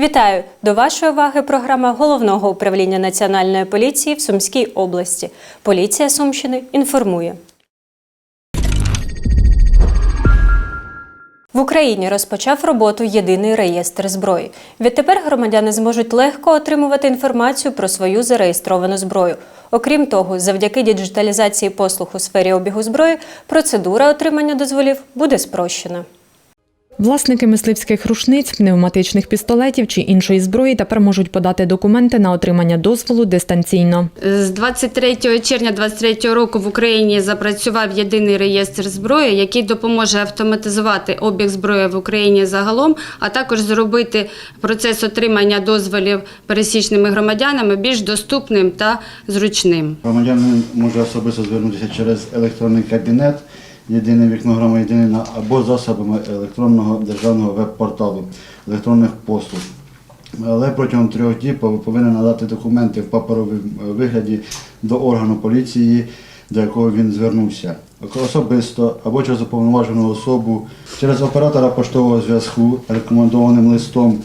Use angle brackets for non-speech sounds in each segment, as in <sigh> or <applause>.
Вітаю! До вашої уваги програма головного управління Національної поліції в Сумській області. Поліція Сумщини інформує. В Україні розпочав роботу єдиний реєстр зброї. Відтепер громадяни зможуть легко отримувати інформацію про свою зареєстровану зброю. Окрім того, завдяки діджиталізації послуг у сфері обігу зброї, процедура отримання дозволів буде спрощена. Власники мисливських рушниць, пневматичних пістолетів чи іншої зброї тепер можуть подати документи на отримання дозволу дистанційно. З 23 червня 2023 року в Україні запрацював єдиний реєстр зброї, який допоможе автоматизувати обіг зброї в Україні загалом, а також зробити процес отримання дозволів пересічними громадянами більш доступним та зручним. Громадянин може особисто звернутися через електронний кабінет, єдине вікно громадянина або засобами електронного державного веб-порталу електронних послуг. Але протягом трьох діб повинен надати документи в паперовому вигляді до органу поліції, до якого він звернувся. Особисто або через уповноважену особу, через оператора поштового зв'язку рекомендованим листом,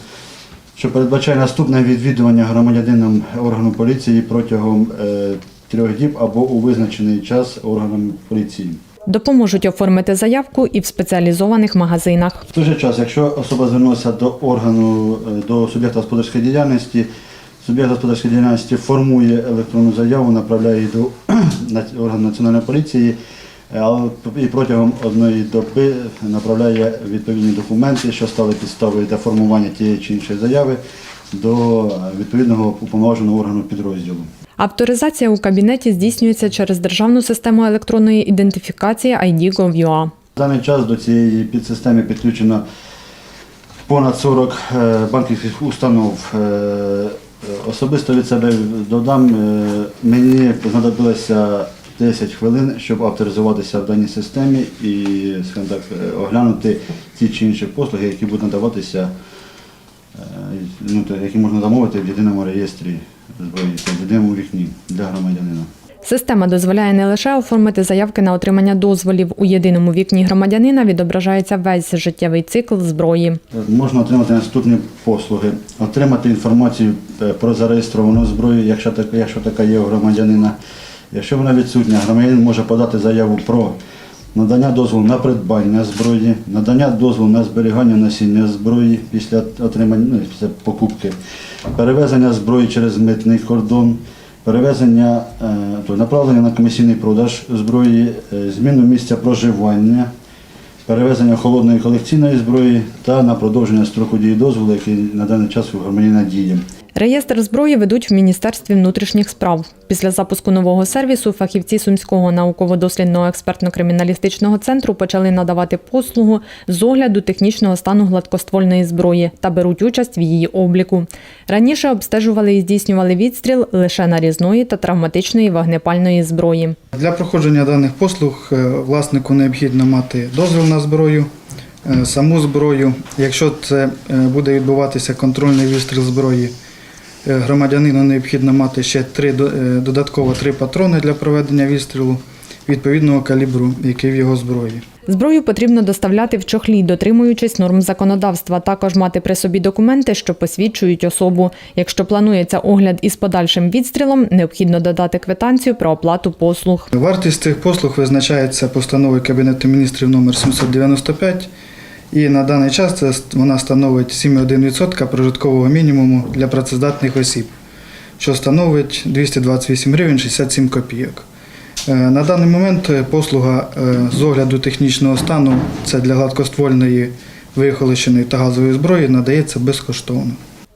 що передбачає наступне відвідування громадянином органу поліції протягом е, трьох діб або у визначений час органом поліції. Допоможуть оформити заявку і в спеціалізованих магазинах. В той же час, якщо особа звернулася до органу, е, до суб'єкта господарської діяльності, суб'єкт господарської діяльності формує електронну заяву, направляє її до <clears throat> органу національної поліції, е, і протягом одної доби направляє відповідні документи, що стали підставою для формування тієї чи іншої заяви до е, відповідного уповноваженого органу підрозділу. Авторизація у кабінеті здійснюється через державну систему електронної ідентифікації ID.gov.ua. В даний час до цієї підсистеми підключено понад 40 е, банківських установ. Е, Особисто від себе додам, е, мені знадобилося 10 хвилин, щоб авторизуватися в даній системі і так, оглянути ті чи інші послуги, які будуть надаватися, ну, які можна замовити в єдиному реєстрі в вікні для громадянина. Система дозволяє не лише оформити заявки на отримання дозволів у єдиному вікні громадянина, відображається весь життєвий цикл зброї. Можна отримати наступні послуги. Отримати інформацію е, про зареєстровану зброю, якщо така, якщо така є у громадянина. Якщо вона відсутня, громадянин може подати заяву про надання дозволу на придбання зброї, надання дозволу на зберігання носіння зброї після отримання ну, після покупки, перевезення зброї через митний кордон, перевезення е, направлення на комісійний продаж зброї, е, зміну місця проживання перевезення холодної колекційної зброї та на продовження строку дії дозволу, який на даний час у громадянина діє. Реєстр зброї ведуть в Міністерстві внутрішніх справ. Після запуску нового сервісу фахівці Сумського науково-дослідного експертно-криміналістичного центру почали надавати послугу з огляду технічного стану гладкоствольної зброї та беруть участь в її обліку. Раніше обстежували і здійснювали відстріл лише нарізної та травматичної вогнепальної зброї. Для проходження даних послуг е, власнику необхідно мати дозвіл на зброю, е, саму зброю. Якщо це е, буде відбуватися контрольний відстріл зброї, громадянину необхідно мати ще три, е, додатково три патрони для проведення відстрілу відповідного калібру, який в його зброї. Зброю потрібно доставляти в чохлі, дотримуючись норм законодавства. Також мати при собі документи, що посвідчують особу. Якщо планується огляд із подальшим відстрілом, необхідно додати квитанцію про оплату послуг. Вартість цих послуг визначається постановою Кабінету міністрів номер 795 і на даний час це вона становить 7,1% прожиткового мінімуму для працездатних осіб, що становить 228 гривень 67 копійок. Е, На даний момент е, послуга е, з огляду технічного стану це для гладкоствольної вихолощеної та газової зброї надається безкоштовно.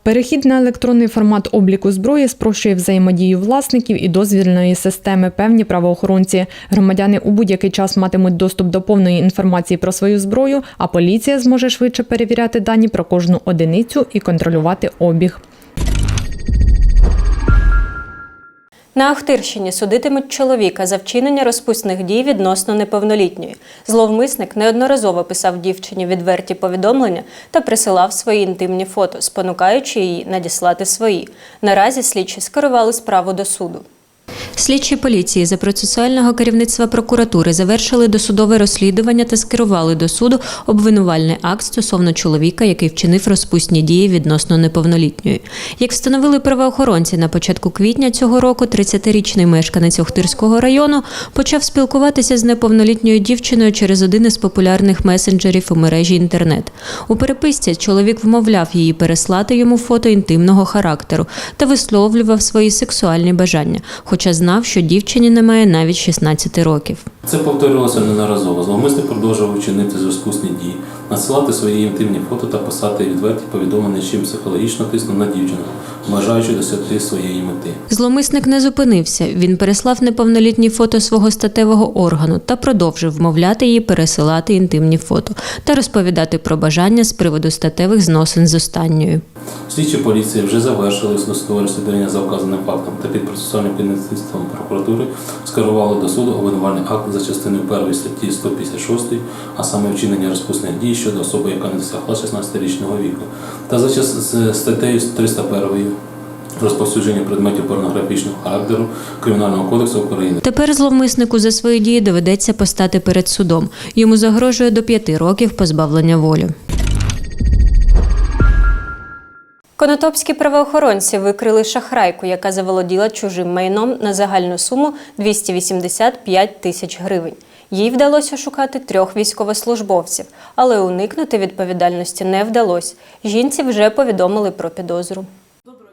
Перехід на електронний формат обліку зброї спрощує взаємодію власників і дозвільної системи. Певні правоохоронці. Громадяни у будь-який час матимуть доступ до повної інформації про свою зброю, а поліція зможе швидше перевіряти дані про кожну одиницю і контролювати обіг. На Ахтирщині судитимуть чоловіка за вчинення розпусних дій відносно неповнолітньої. Зловмисник неодноразово писав дівчині відверті повідомлення та присилав свої інтимні фото, спонукаючи її надіслати свої. Наразі слідчі скерували справу до суду. Слідчі поліції за процесуального керівництва прокуратури завершили досудове розслідування та скерували до суду обвинувальний акт стосовно чоловіка, який вчинив розпусні дії відносно неповнолітньої. Як встановили правоохоронці на початку квітня цього року, 30-річний мешканець Охтирського району почав спілкуватися з неповнолітньою дівчиною через один із популярних месенджерів у мережі інтернет. У переписці чоловік вмовляв її переслати йому фото інтимного характеру та висловлював свої сексуальні бажання, хоча знав, що дівчині немає навіть 16 років. Це повторювалося ненаразово. Зловмисник продовжував чинити розпусні дії, надсилати свої інтимні фото та писати відверті повідомлення, чим психологічно тиснув на дівчину, бажаючи досягти своєї мети. Зловмисник не зупинився. Він переслав неповнолітні фото свого статевого органу та продовжив вмовляти її пересилати інтимні фото та розповідати про бажання з приводу статевих зносин з останньою. Слідчі поліції вже завершили досудове розслідування за вказаним фактом та під процесуальним керівництвом прокуратури скерували до суду обвинувальний акт за частиною 1 статті 156, а саме вчинення розпусних дій щодо особи, яка не досягла 16-річного віку, та за час- з статтею 301 розповсюдження предметів порнографічного характеру Кримінального кодексу України. Тепер зловмиснику за свої дії доведеться постати перед судом. Йому загрожує до п'яти років позбавлення волі. Конотопські правоохоронці викрили шахрайку, яка заволоділа чужим майном на загальну суму 285 тисяч гривень. Їй вдалося шукати трьох військовослужбовців, але уникнути відповідальності не вдалося. Жінці вже повідомили про підозру.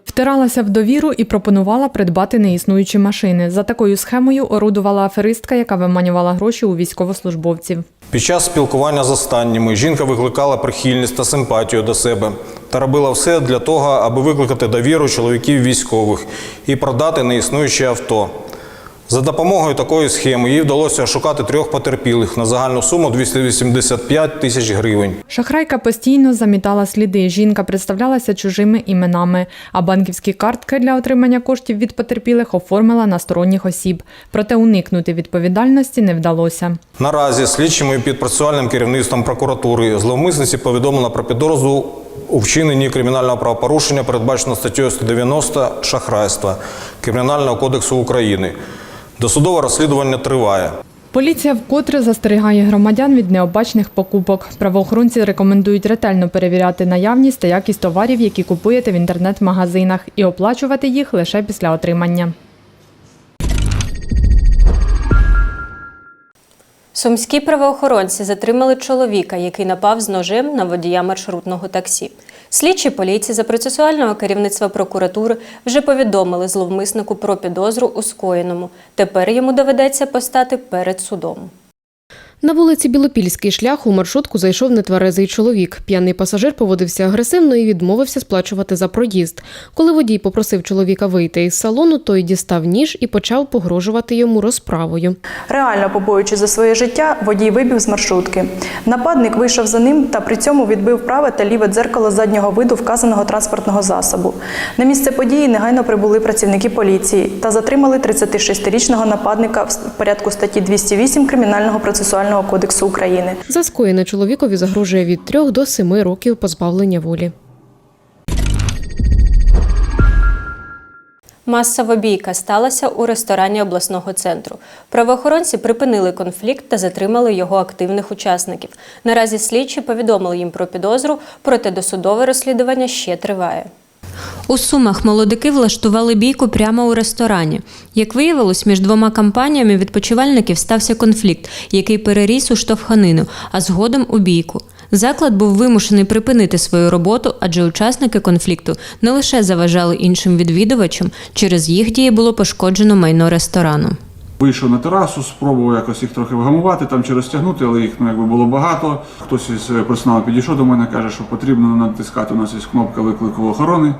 Втиралася в довіру і пропонувала придбати неіснуючі машини. За такою схемою орудувала аферистка, яка виманювала гроші у військовослужбовців. Під час спілкування з останніми жінка викликала прихильність та симпатію до себе та робила все для того, аби викликати довіру чоловіків військових і продати неіснуюче авто. За допомогою такої схеми їй вдалося шукати трьох потерпілих на загальну суму 285 тисяч гривень. Шахрайка постійно замітала сліди. Жінка представлялася чужими іменами, а банківські картки для отримання коштів від потерпілих оформила на сторонніх осіб. Проте уникнути відповідальності не вдалося. Наразі слідчими під процесуальним керівництвом прокуратури зловмисниці повідомлено про підозру у вчиненні кримінального правопорушення, передбачено статтею 190 шахрайства Кримінального кодексу України. Досудове розслідування триває. Поліція вкотре застерігає громадян від необачних покупок. Правоохоронці рекомендують ретельно перевіряти наявність та якість товарів, які купуєте в інтернет-магазинах, і оплачувати їх лише після отримання. Сумські правоохоронці затримали чоловіка, який напав з ножем на водія маршрутного таксі. Слідчі поліції за процесуального керівництва прокуратури вже повідомили зловмиснику про підозру у скоєному. Тепер йому доведеться постати перед судом. На вулиці Білопільський шлях у маршрутку зайшов нетверезий чоловік. П'яний пасажир поводився агресивно і відмовився сплачувати за проїзд. Коли водій попросив чоловіка вийти із салону, той дістав ніж і почав погрожувати йому розправою. Реально побоюючи за своє життя, водій вибіг з маршрутки. Нападник вийшов за ним та при цьому відбив праве та ліве дзеркало заднього виду вказаного транспортного засобу. На місце події негайно прибули працівники поліції та затримали 36-річного нападника в порядку статті 208 Кримінального процесуального кодексу України. За скоєне чоловікові загрожує від 3 до 7 років позбавлення волі. Масова бійка сталася у ресторані обласного центру. Правоохоронці припинили конфлікт та затримали його активних учасників. Наразі слідчі повідомили їм про підозру, проте досудове розслідування ще триває. У Сумах молодики влаштували бійку прямо у ресторані. Як виявилось, між двома компаніями відпочивальників стався конфлікт, який переріс у штовханину, а згодом у бійку. Заклад був вимушений припинити свою роботу, адже учасники конфлікту не лише заважали іншим відвідувачам, через їх дії було пошкоджено майно ресторану. Вийшов на терасу, спробував якось їх трохи вгамувати там чи розтягнути, але їх ну, якби було багато. Хтось із е, персоналу підійшов до мене, каже, що потрібно натискати. У нас є кнопка виклику охорони.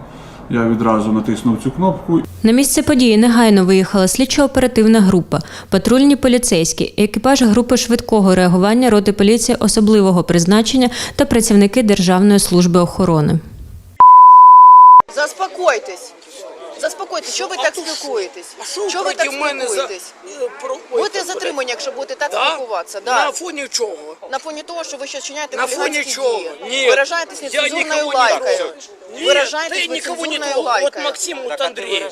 Я відразу натиснув цю кнопку На місце події негайно виїхала слідчо-оперативна група, патрульні поліцейські, екіпаж групи швидкого реагування роти поліції особливого призначення та працівники Державної служби охорони. Заспокойтесь. Заспокойтесь, що ви так спілкуєтесь? А що Що ви проти так мене за спілкуєтесь? е, про- Будете ой, затримані, якщо будете так Да? спілкуватися. На Да. фоні чого? На фоні того, що ви ще вчиняєте На фоні хуліганські чого? дії. Ні. Виражаєтесь Я нецензурною никого не лайкою. трогаю. Ні, Виражаєтесь ти никого не нецензурною трогал. лайкою. Вот Максим, вот Андрей.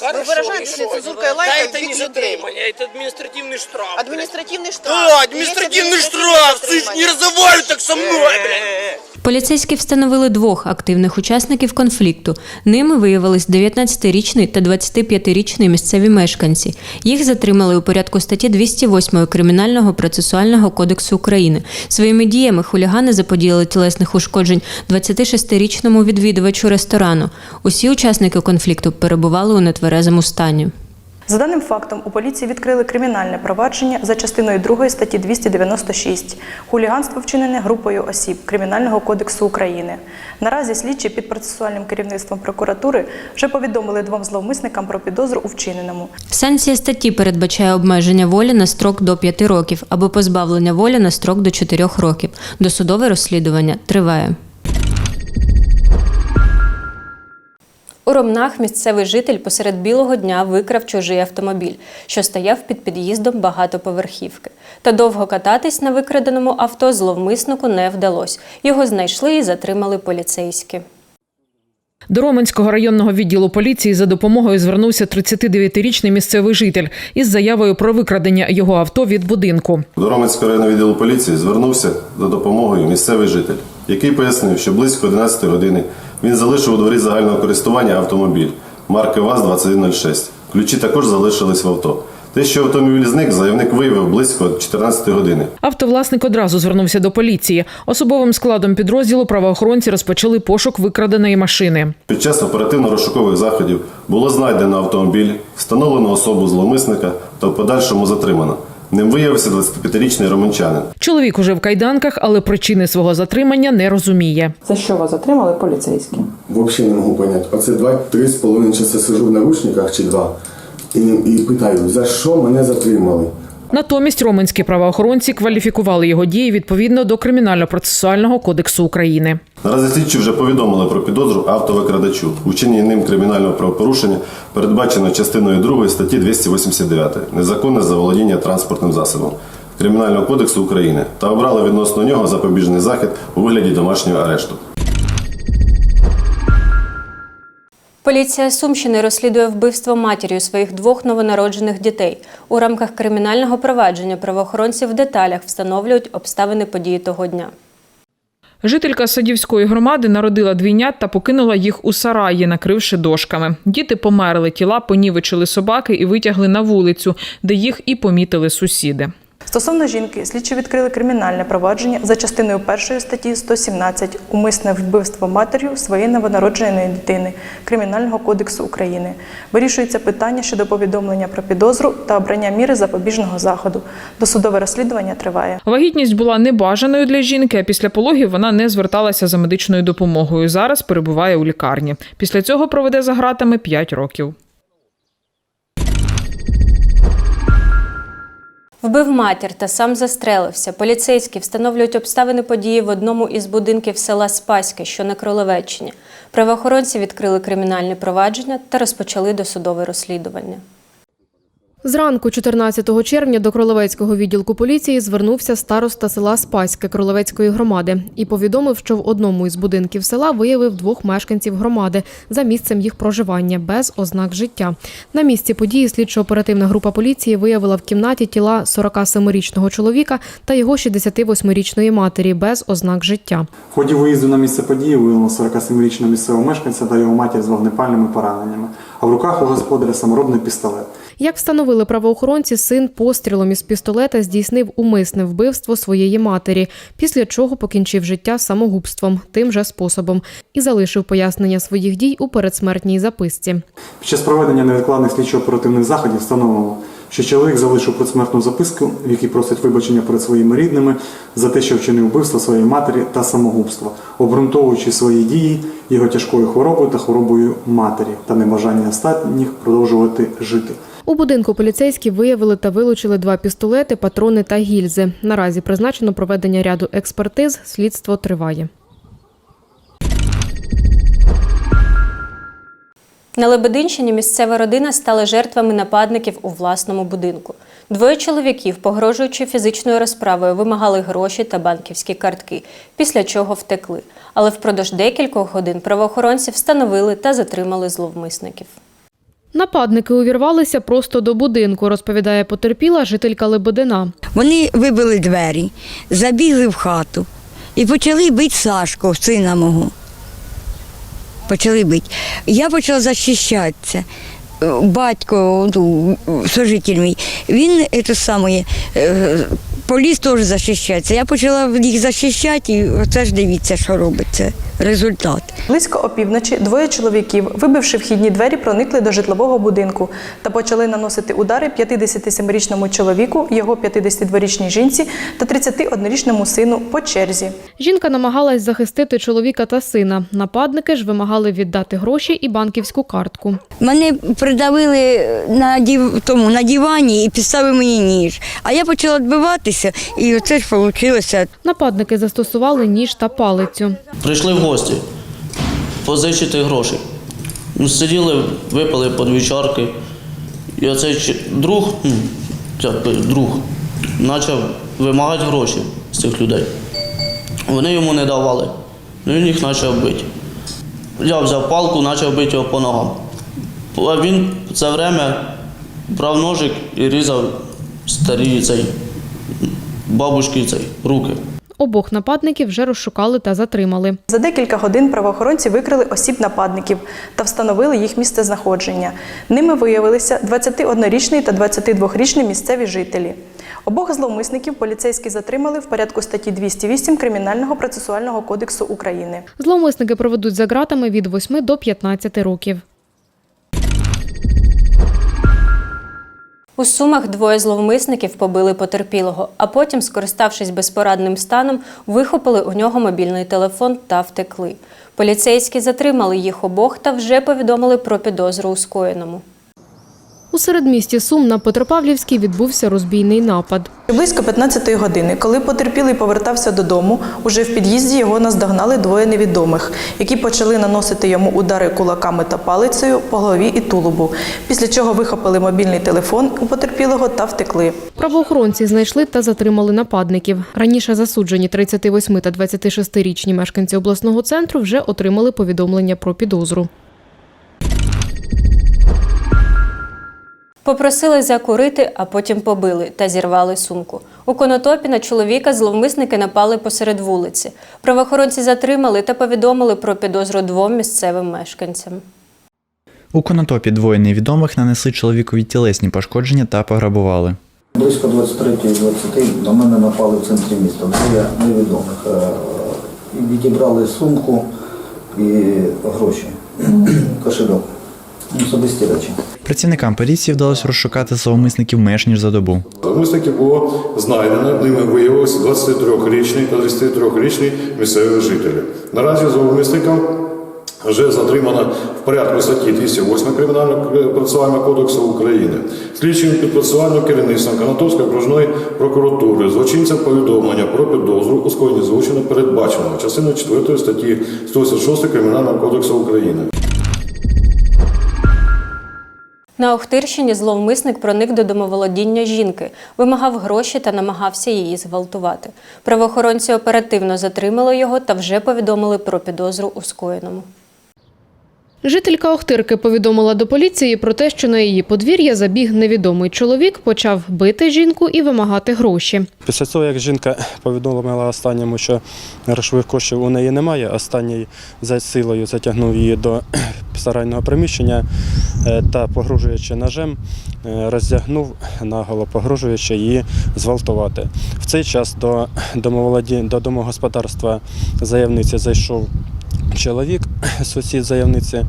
Вы выражаетесь нецензуркой Да лайкой это в не бик людей. затримание, это административный штраф. блядь. Административный штраф. Да, административный штраф! Ты ж не разговаривай так со мной, блядь! Поліцейські встановили двох активних учасників конфлікту. Ними виявились 19-річний та 25-річний місцеві мешканці. Їх затримали у порядку статті 208 Кримінального процесуального кодексу України. Своїми діями хулігани заподіяли тілесних ушкоджень 26-річному відвідувачу ресторану. Усі учасники конфлікту перебували у нетверезому стані. За даним фактом, у поліції відкрили кримінальне провадження за частиною 2 статті 296 хуліганство вчинене групою осіб Кримінального кодексу України. Наразі слідчі під процесуальним керівництвом прокуратури вже повідомили двом зловмисникам про підозру у вчиненому. Санкція статті передбачає обмеження волі на строк до 5 років або позбавлення волі на строк до 4 років. Досудове розслідування триває. У Ромнах місцевий житель посеред білого дня викрав чужий автомобіль, що стояв під під'їздом багатоповерхівки. Та довго кататись на викраденому авто зловмиснику не вдалося. Його знайшли і затримали поліцейські. До Роменського районного відділу поліції за допомогою звернувся 39-річний місцевий житель із заявою про викрадення його авто від будинку. До Роменського районного відділу поліції звернувся за допомогою місцевий житель, який пояснив, що близько 11 години він залишив у дворі загального користування автомобіль марки ВАЗ-2106. Ключі також залишились в авто. Те, що автомобіль зник, заявник виявив близько 14 години. Автовласник одразу звернувся до поліції. Особовим складом підрозділу правоохоронці розпочали пошук викраденої машини. Під час оперативно-розшукових заходів було знайдено автомобіль, встановлено особу зловмисника та в подальшому затримано. Ним виявився 25-річний романчанин. Чоловік уже в кайданках, але причини свого затримання не розуміє. За що вас затримали поліцейські? Взагалі не можу поняти. Оце два-три з половиною часа сижу в наручниках чи два. І, і питаю, за що мене затримали? Натомість роменські правоохоронці кваліфікували його дії відповідно до Кримінально-процесуального кодексу України. Наразі слідчі вже повідомили про підозру автовикрадачу. У вчиненні ним кримінального правопорушення передбачено частиною 2 статті 289 незаконне заволодіння транспортним засобом Кримінального кодексу України та обрали відносно нього запобіжний захід у вигляді домашнього арешту. Поліція Сумщини розслідує вбивство матір'ю своїх двох новонароджених дітей. У рамках кримінального провадження правоохоронці в деталях встановлюють обставини події того дня. Жителька Садівської громади народила двійнят та покинула їх у сараї, накривши дошками. Діти померли, тіла понівечили собаки і витягли на вулицю, де їх і помітили сусіди. Стосовно жінки, слідчі відкрили кримінальне провадження за частиною першої статті 117 умисне вбивство матір'ю своєї новонародженої дитини Кримінального кодексу України. Вирішується питання щодо повідомлення про підозру та обрання міри запобіжного заходу. Досудове розслідування триває. Вагітність була небажаною для жінки, а після пологів вона не зверталася за медичною допомогою. Зараз перебуває у лікарні. Після цього проведе за гратами 5 років. Вбив матір та сам застрелився. Поліцейські встановлюють обставини події в одному із будинків села Спаське, що на Кролевеччині. Правоохоронці відкрили кримінальне провадження та розпочали досудове розслідування. Зранку 14 червня до Кролевецького відділку поліції звернувся староста села Спаське Кролевецької громади і повідомив, що в одному із будинків села виявив двох мешканців громади за місцем їх проживання без ознак життя. На місці події слідчо-оперативна група поліції виявила в кімнаті тіла 47-річного чоловіка та його 68-річної матері без ознак життя. В ході виїзду на місце події виявлено 47-річного місцевого мешканця та його матір з вогнепальними пораненнями, а в руках у господаря саморобний пістолет. Як встановили правоохоронці, син пострілом із пістолета здійснив умисне вбивство своєї матері, після чого покінчив життя самогубством тим же способом і залишив пояснення своїх дій у передсмертній записці. Під час проведення невідкладних слідчо-оперативних заходів встановлено, що чоловік залишив предсмертну записку, в якій просить вибачення перед своїми рідними за те, що вчинив вбивство своєї матері та самогубство, обґрунтовуючи свої дії його тяжкою хворобою та хворобою матері та небажання останніх продовжувати жити. У будинку поліцейські виявили та вилучили два пістолети, патрони та гільзи. Наразі призначено проведення ряду експертиз. Слідство триває. На Лебединщині місцева родина стала жертвами нападників у власному будинку. Двоє чоловіків, погрожуючи фізичною розправою, вимагали гроші та банківські картки, після чого втекли. Але впродовж декількох годин правоохоронці встановили та затримали зловмисників. Нападники увірвалися просто до будинку, розповідає потерпіла жителька Лебедина. Вони вибили двері, забігли в хату і почали бити Сашку, сина мого. Почали бити. Я почала захищатися. Батько, ну, сожитель мій, він це саме, е, поліз теж захищатися. Я почала їх захищати, і оце ж дивіться, що робиться. Результат. Близько опівночі двоє чоловіків, вибивши вхідні двері, проникли до житлового будинку та почали наносити удари 57-річному чоловіку, його 52-річній жінці та 31-річному сину по черзі. Жінка намагалась захистити чоловіка та сина. Нападники ж вимагали віддати гроші і банківську картку. Мене придавили на дів... тому, на дивані і підставили мені ніж. А я почала відбиватися, і оце ж вийшло. Нападники застосували ніж та палицю. Прийшли в гості позичити гроші. Ну, Сиділи, випили по дві чарки. І оцей друг, би, друг, почав вимагати гроші з цих людей. Вони йому не давали. Ну, Він їх почав бити. Я взяв палку, почав бити його по ногам. А він в це время брав ножик і різав старі цей бабушки цей руки. Обох нападників вже розшукали та затримали. За декілька годин правоохоронці викрили осіб нападників та встановили їх місце знаходження. Ними виявилися 21-річний та 22-річний місцеві жителі. Обох зловмисників поліцейські затримали в порядку статті 208 Кримінального процесуального кодексу України. Зловмисники проведуть за ґратами від 8 до 15 років. У Сумах двоє зловмисників побили потерпілого, а потім, скориставшись безпорадним станом, вихопили у нього мобільний телефон та втекли. Поліцейські затримали їх обох та вже повідомили про підозру у скоєному. У середмісті Сум на Петропавлівській відбувся розбійний напад. Близько 15-ї години, коли потерпілий повертався додому, уже в під'їзді його наздогнали двоє невідомих, які почали наносити йому удари кулаками та палицею по голові і тулубу, після чого вихопили мобільний телефон у потерпілого та втекли. Правоохоронці знайшли та затримали нападників. Раніше засуджені 38 та 26-річні мешканці обласного центру вже отримали повідомлення про підозру. Попросили закурити, а потім побили та зірвали сумку. У Конотопі на чоловіка зловмисники напали посеред вулиці. Правоохоронці затримали та повідомили про підозру двом місцевим мешканцям. У Конотопі двоє невідомих нанесли чоловікові тілесні пошкодження та пограбували. Близько 23.20 до мене напали в центрі міста. Двоє невідомих. Е, Відібрали сумку і гроші, кошельок, особисті речі. Працівникам поліції вдалося розшукати зловмисників менш ніж за добу. Зловмисників було знайдено, ними виявилося 23-річний та 33-річний місцеві жителі. Наразі зловмисників вже затримано в порядку статті 208 Кримінального процесуального кодексу України. Слідчим підпрацювальним керівництвом Канатовської окружної прокуратури злочинцям повідомлення про підозру у скоєнні злочину передбаченого частиною 4 статті 186 Кримінального кодексу України. На Охтирщині зловмисник проник до домоволодіння жінки, вимагав гроші та намагався її зґвалтувати. Правоохоронці оперативно затримали його та вже повідомили про підозру у скоєному. Жителька Охтирки повідомила до поліції про те, що на її подвір'я забіг невідомий чоловік, почав бити жінку і вимагати гроші. Після того, як жінка повідомила останньому, що грошових коштів у неї немає, останній за силою затягнув її до <clears throat> сарайного приміщення е, та, погрожуючи ножем, е, роздягнув наголо, погрожуючи її зґвалтувати. В цей час до, до домогосподарства заявниці зайшов чоловік, <clears throat> сусід заявниці,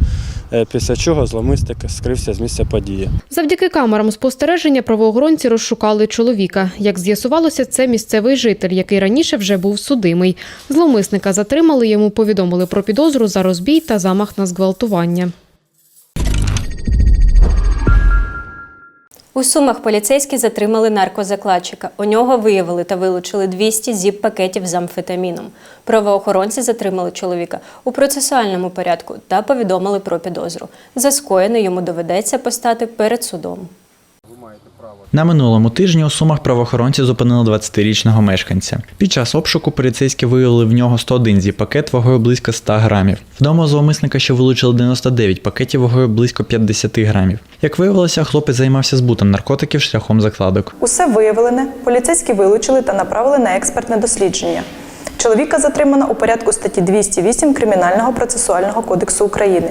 е, після чого зломисник скрився з місця події. Завдяки камерам спостереження правоохоронці розшукали чоловіка. Як з'ясувалося, це місцевий житель, який раніше вже був судимий. Зловмисника затримали, йому повідомили про підозру за розбій та замах на зґвалтування. У Сумах поліцейські затримали наркозакладчика. У нього виявили та вилучили 200 зіп-пакетів з амфетаміном. Правоохоронці затримали чоловіка у процесуальному порядку та повідомили про підозру. За скоєне йому доведеться постати перед судом. На минулому тижні у Сумах правоохоронці зупинили 20-річного мешканця. Під час обшуку поліцейські виявили в нього 101 зі пакет вагою близько 100 грамів. Вдома зловмисника ще вилучили 99 пакетів вагою близько 50 грамів. Як виявилося, хлопець займався збутом наркотиків шляхом закладок. Усе виявлене, поліцейські вилучили та направили на експертне дослідження. Чоловіка затримано у порядку статті 208 Кримінального процесуального кодексу України.